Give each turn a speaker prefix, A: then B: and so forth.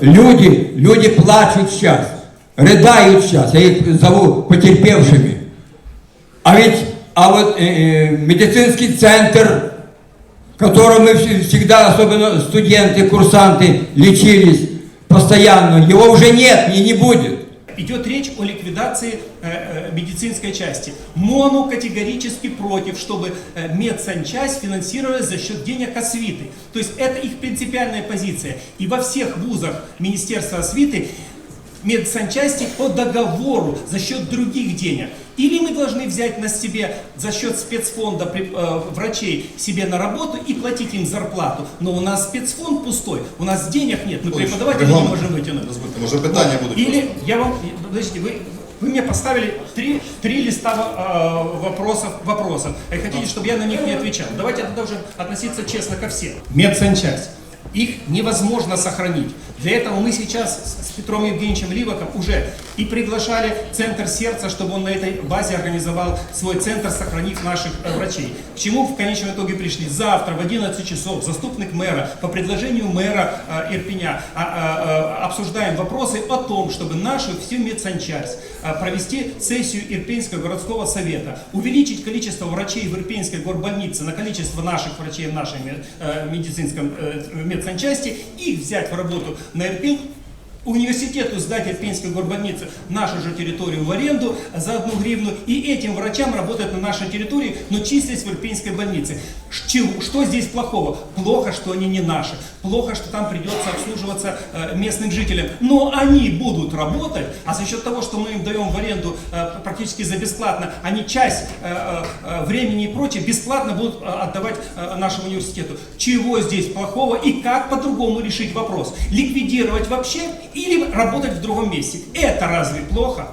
A: люди, люди плачут сейчас, рыдают сейчас, я их зову потерпевшими. А ведь, а вот э, э, медицинский центр, в мы вс- всегда, особенно студенты, курсанты, лечились постоянно, его уже нет и не будет.
B: Идет речь о ликвидации э, э, медицинской части. МОНу категорически против, чтобы э, медсанчасть финансировалась за счет денег освиты. То есть это их принципиальная позиция. И во всех вузах Министерства освиты медсанчасти по договору за счет других денег. Или мы должны взять на себе за счет спецфонда э, врачей себе на работу и платить им зарплату. Но у нас спецфонд пустой, у нас денег нет, мы преподавателей не можем вытянуть.
C: Може питання будуть.
B: Или
C: просто.
B: я вам, подождите, вы, вы мне поставили три, три листа э, вопросов, вопросов. И хотите, чтобы я на них не отвечал. Давайте я должен относиться честно ко всем. Медсанчасть. Их невозможно сохранить. Для этого мы сейчас с- Петром Евгеньевичем Ливаком уже и приглашали Центр сердца, чтобы он на этой базе организовал свой центр, сохранив наших э, врачей. К чему в конечном итоге пришли? Завтра в 11 часов заступник мэра по предложению мэра э, Ирпеня а, а, а, обсуждаем вопросы о том, чтобы нашу всю медсанчасть а, провести сессию Ирпенского городского совета, увеличить количество врачей в Ирпенской горбольнице на количество наших врачей в нашей ме- э, медицинском э, медсанчасти, их взять в работу на Ирпень, университету сдать Ирпенской горбольнице нашу же территорию в аренду за одну гривну и этим врачам работать на нашей территории, но числись в Ирпенской больнице. Чего- Что здесь плохого? Плохо, что они не наши. Плохо, что там придется обслуживаться э, местным жителям. Но они будут работать, а за счет того, что мы им даем в аренду э, практически за бесплатно, они часть э, времени и прочее бесплатно будут отдавать нашему университету. Чего здесь плохого и как по-другому решить вопрос? Ликвидировать вообще или работать в другом месте? Это разве плохо?